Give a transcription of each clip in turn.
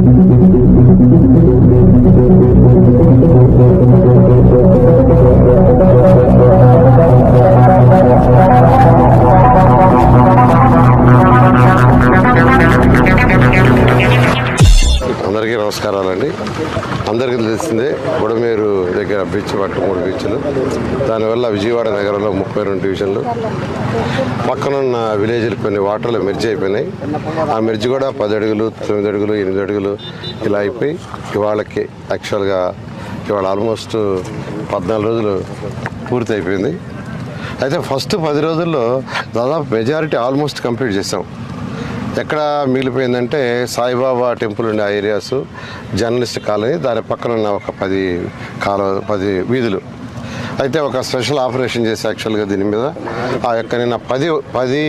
Thank you. తెలిసిందే బుడమేరు దగ్గర beach పట్టు మూడు బీచ్లు దానివల్ల విజయవాడ నగరంలో ముప్పై రెండు డివిజన్లు పక్కనున్న విలేజ్లు కొన్ని వాటర్లు మెర్జ్ అయిపోయినాయి. ఆ మెర్జ్ కూడా పది అడుగులు తొమ్మిది అడుగులు ఎనిమిది అడుగులు ఇలా అయిపోయి ఇవాళకి యాక్చువల్గా ఇవాళ ఆల్మోస్ట్ పద్నాలుగు రోజులు పూర్తి అయిపోయింది. అయితే ఫస్ట్ పది రోజుల్లో దాదాపు మెజారిటీ ఆల్మోస్ట్ కంప్లీట్ చేసాం. ఎక్కడ మిగిలిపోయిందంటే సాయిబాబా టెంపుల్ ఉండే ఆ ఏరియాస్ జర్నలిస్ట్ కాలనీ దాని పక్కన ఉన్న ఒక పది కాల పది వీధులు. అయితే ఒక స్పెషల్ ఆపరేషన్ చేసి యాక్చువల్గా దీని మీద. ఆ యొక్క నిన్న పది పది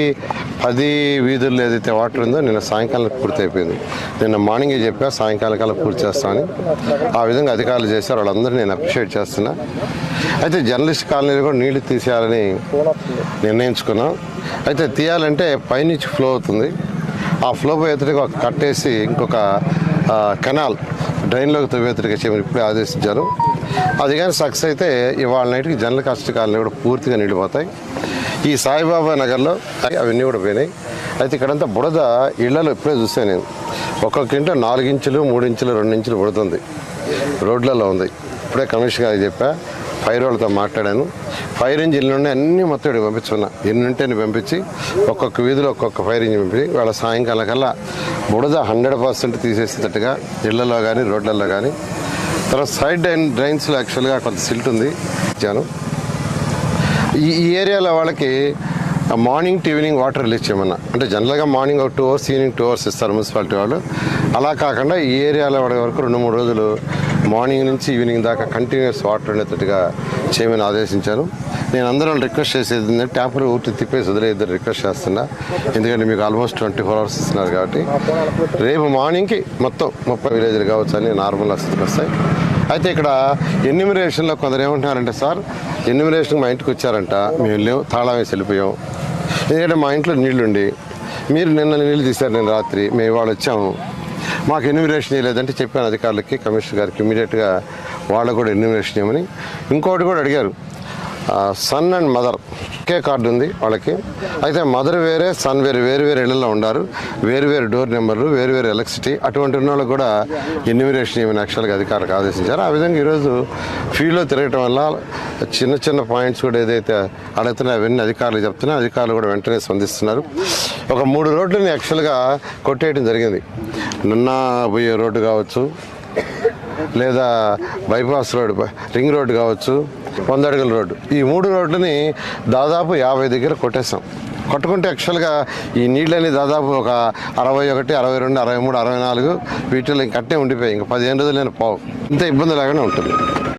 పది వీధుల్లో ఏదైతే వాటర్ ఉందో నిన్న సాయంకాలం పూర్తి అయిపోయింది. నిన్న మార్నింగే చెప్పా సాయంకాలం కాలం పూర్తి చేస్తామని ఆ విధంగా అధికారులు చేశారు వాళ్ళందరూ నేను అప్రిషియేట్ చేస్తున్నా. అయితే జర్నలిస్ట్ కాలనీలో కూడా నీళ్ళు తీసేయాలని నిర్ణయించుకున్నాం. అయితే తీయాలంటే పైనుంచి ఫ్లో అవుతుంది. ఆ ఫ్లో ఎదురుగా ఒక కట్టేసి ఇంకొక కెనాల్ డ్రైన్లోకి తవ్వేతడికి చేయమని ఇప్పుడే ఆదేశించారు. అది కానీ సక్సెస్ అయితే ఇవాళ నైట్కి జనరల్ కష్టకాలని కూడా పూర్తిగా నిండిపోతాయి. ఈ సాయిబాబా నగర్లో అవన్నీ కూడా పోయినాయి. అయితే ఇక్కడంతా బుడద ఇళ్ళలో ఇప్పుడే చూసాను నేను. ఒక్కొక్క ఇంట్లో నాలుగు ఇంచులు మూడు ఇంచులు రెండు ఇంచులు బుడుతుంది రోడ్లలో ఉంది. ఇప్పుడే కమిషన్ గారికి చెప్పా ఫైర్ వాళ్ళతో మాట్లాడాను. ఫైర్ ఇంజిన్లు ఉండే అన్ని మొత్తం ఇక్కడికి పంపించుకున్నా. ఎన్ని ఉంటే పంపించి ఒక్కొక్క వీధిలో ఒక్కొక్క ఫైర్ ఇంజిన్ పంపించి వాళ్ళ సాయంకాలం కల్లా బుడద హండ్రెడ్ పర్సెంట్ తీసేసేటట్టుగా ఇళ్ళలో కానీ రోడ్లలో కానీ తర్వాత సైడ్ డ్రైన్ డ్రైన్స్లో యాక్చువల్గా కొంత సిల్ట్ ఉంది ఇచ్చాను. ఈ ఏరియాలో వాళ్ళకి morning to evening water release చేయమన్నా. అంటే జనరల్గా మార్నింగ్ ఒక two hours evening two hours ఇస్తారు మున్సిపాలిటీ వాళ్ళు. అలా కాకుండా ఈ ఏరియాలో వాడి వరకు రెండు మూడు రోజులు మార్నింగ్ నుంచి ఈవినింగ్ దాకా కంటిన్యూస్ వాటర్ ఉండేటట్టుగా చేయమని ఆదేశించాను నేను అందరూ రిక్వెస్ట్ చేసేది ఏంటంటే ట్యాప్లు ఊటి తిప్పేసి వదిలేద్దరు రిక్వెస్ట్ చేస్తున్నా. ఎందుకంటే మీకు ఆల్మోస్ట్ ట్వంటీ ఫోర్ అవర్స్ ఇస్తున్నారు కాబట్టి. రేపు మార్నింగ్కి మొత్తం ముప్పై విలేజ్లు కావచ్చు అని నార్మల్ వస్తుంది వస్తాయి. అయితే ఇక్కడ ఎన్యూమిరేషన్లో కొందరు ఏమంటున్నారంటే సార్ ఎన్యూమిరేషన్ మా ఇంటికి వచ్చారంట. మేము వెళ్ళాం తాళం వేసి వెళ్ళిపోయాం. ఎందుకంటే మా ఇంట్లో నీళ్ళుండి మీరు నిన్న నీళ్ళు తీశారు నేను రాత్రి మేము ఇవాళ వచ్చాము. మాకు ఎన్యూమినేషన్ చేయలేదంటే చెప్పాను అధికారులకి కమిషనర్ గారికి ఇమీడియట్గా వాళ్ళకు కూడా ఎన్యూమినేషన్ చేయమని. ఇంకోటి కూడా అడిగారు. సన్ అండ్ మదర్ ఒకే కార్డు ఉంది వాళ్ళకి. అయితే మదర్ వేరే సన్ వేరే వేరు వేరు ఇళ్ళలో ఉండారు. వేరు వేరు డోర్ నెంబర్లు వేరు వేరు ఎలక్ట్రిసిటీ అటువంటి ఉన్న వాళ్ళకి కూడా ఎన్యూమినేషన్ ఏమైనా యాక్చువల్గా అధికారులకు ఆదేశించారు. ఆ విధంగా ఈరోజు ఫీల్డ్లో తిరగటం వల్ల చిన్న చిన్న పాయింట్స్ కూడా ఏదైతే అడుగుతున్నాయో అవన్నీ అధికారులు చెప్తున్నా అధికారులు కూడా వెంటనే స్పందిస్తున్నారు. ఒక మూడు రోడ్లని యాక్చువల్గా కొట్టేయడం జరిగింది. నిన్న పోయే రోడ్డు కావచ్చు లేదా బైపాస్ రోడ్ రింగ్ రోడ్ కావచ్చు వంద అడుగుల రోడ్డు. ఈ మూడు రోడ్లని దాదాపు యాభై దగ్గర కొట్టేస్తాం కొట్టుకుంటే యాక్చువల్గా ఈ నీళ్ళని దాదాపు ఒక అరవై ఒకటి అరవై రెండు అరవై మూడు అరవై నాలుగు వీటిలో ఇంకట్టే ఉండిపోయాయి. ఇంకా పదిహేను రోజులు నేను పోవు. ఇంత ఇబ్బంది లేకుండా ఉంటుంది.